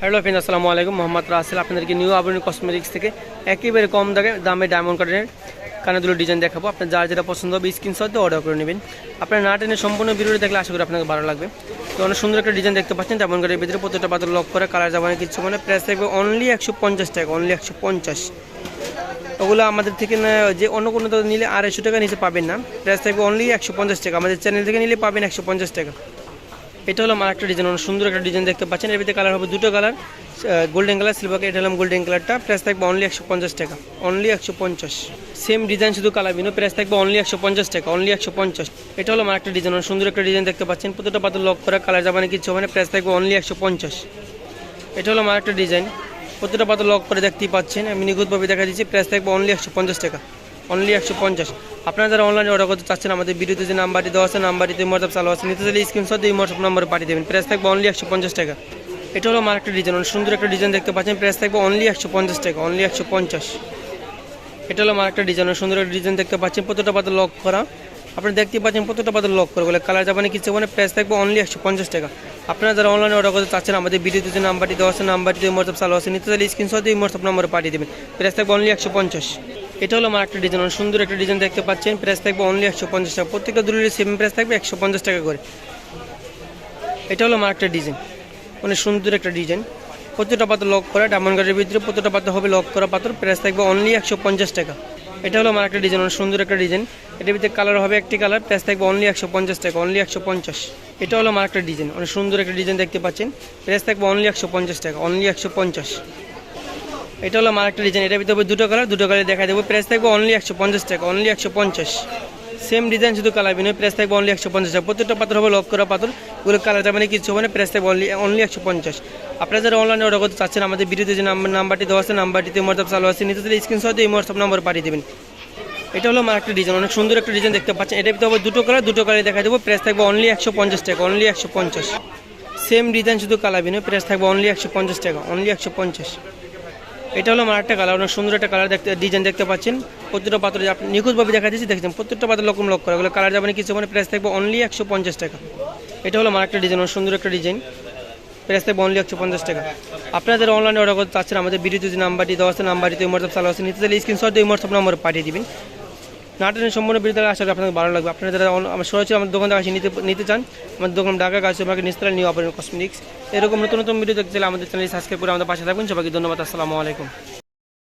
Hello friend আসসালামু আলাইকুম। মোহাম্মদ রাসেল, আপনাদেরকে নিউ আবরণ কসমেটিক্স থেকে একেবারে কম দামে দামে ডায়মন্ড কার্ডের কানেদুলো ডিজাইন দেখাবো। আপনার যার যেটা পছন্দ হবে স্ক্রিনশট দিয়ে অর্ডার করে নেবেন। আপনার না টেনে সম্পূর্ণ ভিডিওটি দেখলে আশা করি আপনাকে ভালো লাগবে। তো অনেক সুন্দর একটা ডিজাইন দেখতে পাচ্ছেন ডায়মন্ড কার্ডের ভিতরে প্রত্যেকটা পাত্র লক করে কালার যাবানে কিছু মানে প্রাইস থাকবে অনলি একশো পঞ্চাশ টাকা অনলি একশো পঞ্চাশ। ওগুলো আমাদের থেকে না, যে অন্য কোনো নিলে আড়াইশো টাকা নিচে পাবেন না। প্রাইস থাকবে অনলি একশো পঞ্চাশ টাকা। আমাদের চ্যানেল থেকে নিলে পাবেন একশো পঞ্চাশ টাকা। এটা হলো আমার একটা ডিজাইন সুন্দর একটা ডিজাইন দেখতে পাচ্ছেন। এর ভিতরে কালার হবে দুটো কালার গোল্ডেন কালার সিলভার এটা হলাম গোল্ডেন কালারটা প্রাইস থাকবে অনলি একশো পঞ্চাশ টাকা। অনলি একশো পঞ্চাশ। সেম ডিজাইন শুধু কালার বিনো প্রাইস থাকবে অনলি একশো পঞ্চাশ টাকা অনলি একশো পঞ্চাশ। এটা হলো আমার একটা ডিজাইন সুন্দর একটা ডিজাইন দেখতে পাচ্ছেন। প্রতিটা পাত্র লক করা কালার যাবানে কিছু মানে প্রাইস থাকবে অনলি একশো পঞ্চাশ। এটা হলো আমার একটা ডিজাইন প্রতিটা পাত্র লক করে দেখতেই পাচ্ছেন। আমি নিখুঁতভাবে দেখা দিচ্ছি প্রাইস থাকবে অনলি একশো পঞ্চাশ টাকা। অনলি একশো পঞ্চাশ। আপনারা যারা অনলাইনে অর্ডার করতে চাচ্ছেন, আমাদের ভিডিওতে যে নাম্বারটি দেওয়া আছে, নাম্বারটিতে হোয়াটসঅ্যাপ চালু আছে। নিতে চাইলে স্ক্রিনশট দিয়ে হোয়াটসঅ্যাপ নম্বরে পাঠিয়ে দেবেন। প্রাইস থাকবে অনলি একশো পঞ্চাশ টাকা। এটা হলো আমার একটা ডিজাইন সুন্দর একটা ডিজাইন দেখতে পাচ্ছেন। প্রাইস থাকবে অনলি একশো পঞ্চাশ টাকা অনলি একশো পঞ্চাশ। এটা হলো আমার একটা ডিজাইন সুন্দর একটা ডিজাইন দেখতে পাচ্ছেন। প্রতিটা পাত্র লক করা। আপনি দেখতে পাচ্ছেন, প্রতিটা পাত্র লক করে। বলে কালার যাবানে কিছু মানে প্রাইস থাকবে অনলি একশো পঞ্চাশ টাকা। আপনারা যারা অনলাইনে অর্ডার করতে চাচ্ছেন, আমাদের ভিডিওতে যে নাম্বারটি দেওয়া আছে, নাম্বারটিতে হোয়াটসঅ্যাপ চালু আছে। নিতে চাইলে স্ক্রিনশট দিয়ে হোয়াটসঅ্যাপ নম্বরে পাঠিয়ে দেবেন। প্রাইস থাকবে অনলি একশো পঞ্চাশ। এটা হলো আমার একটা ডিজাইন সুন্দর একটা ডিজাইন দেখতে পাচ্ছেন। প্রাইস থাকবে অনলি একশো পঞ্চাশ টাকা। প্রত্যেকটা দূরের সেম প্রাইস থাকবে একশো পঞ্চাশ টাকা করে। এটা হলো আমার একটা ডিজাইন অনেক সুন্দর একটা ডিজাইন প্রত্যেকটা পাত্র লক করা ডায়মন্ড ভিতরে প্রত্যেকটা পাত্র হবে লক করা পাত্র প্রাইস থাকবে অনলি একশো পঞ্চাশ টাকা। এটা হলো আমার একটা ডিজাইন অনেক সুন্দর একটা ডিজাইন এটার ভিতরে কালার হবে একটি কালার প্রাইস থাকবে অনলি একশো পঞ্চাশ টাকা অনলি একশো পঞ্চাশ। এটা হলো আমার একটা ডিজাইন অনেক সুন্দর একটা ডিজাইন দেখতে পাচ্ছেন। প্রাইস থাকবে অনলি একশো পঞ্চাশ টাকা অনলি একশো পঞ্চাশ। এটা হলো আমার একটা ডিজাইন এটার ভিতরে দুটো কালার দুটো কালার দেখা দেবো। প্রাইস থাকবে অনলি একশো পঞ্চাশ টাকা অনলি একশো পঞ্চাশ। সেম ডিজাইন শুধু কালার বিনয় প্রাইস থাকবে অনলি একশো পঞ্চাশ প্রত্যেকটা পাত্র হবে লক করা পাথর ওগুলো কালার যাবে না, কিছু হবে না প্রাইস থাকবে অনলি অনলি একশো পঞ্চাশ। আপনারা যারা অনলাইনে অর্ডার করতে চাচ্ছেন, আমাদের ভিডিওতে যে নাম্বার নাম্বারটি দেওয়া আছে নাম্বারটিতে হোয়াটসঅ্যাপ চালু আছে নিতে চাইলে স্ক্রিনশট দিয়ে হোয়াটসঅ্যাপ নাম্বার পাঠিয়ে দেবেন। এটা হলো আমার একটা ডিজাইন অনেক সুন্দর একটা ডিজাইন দেখতে পাচ্ছেন। এটা হবে দুটো কালার দুটো কালার দেখা দেবো। প্রাইস থাকবে অনলি একশো পঞ্চাশ টাকা অনলি একশো পঞ্চাশ। সেম ডিজাইন শুধু কালার বিনয় প্রাইস থাকবে অনলি একশো পঞ্চাশ টাকা অনলি একশো পঞ্চাশ। এটা হলো আমার একটা কালার অনেক সুন্দর একটা কালার দেখতে ডিজাইন দেখতে পাচ্ছেন। প্রত্যেকটা পাত্র আপনি নিখুঁতভাবে দেখা দিচ্ছি দেখছেন? প্রত্যেকটা পাত্র লকম লক করে। এগুলো কালার যাবেন কিছু মানে প্রাইস থাকবে অনলি একশো পঞ্চাশ টাকা। এটা হলো আমার একটা ডিজাইন অনেক সুন্দর একটা ডিজাইন প্রাইস থাকবে অনলি একশো পঞ্চাশ টাকা। আপনারা যারা অনলাইনে অর্ডার করতে চাচ্ছেন, আমাদের ভিডিওতে যে নাম্বারটি দেওয়া আছে নাম্বারটিতে হোয়াটসঅ্যাপ চালু আছে নিতে চাইলে স্ক্রিনশট দিয়ে হোয়াটসঅ্যাপ নম্বরে পাঠিয়ে দিবেন। নাটনের সম্পূর্ণ বিরুদ্ধে আসা করি আপনাদের ভালো লাগবে। আপনারা যারা আমার সরাসরি আমার দোকান থেকে নিতে নিতে চান আমার দোকান ঢাকা গাছ আমাকে নিস্তার নিউ অপারেন কসমেটিক্স। এরকম নতুন নতুন ভিডিও দেখতে চাইলে আমাদের চ্যানেল সাবস্ক্রাইব করে আমাদের পাশে থাকবেন সবাইকে ধন্যবাদ, আসসালামু আলাইকুম।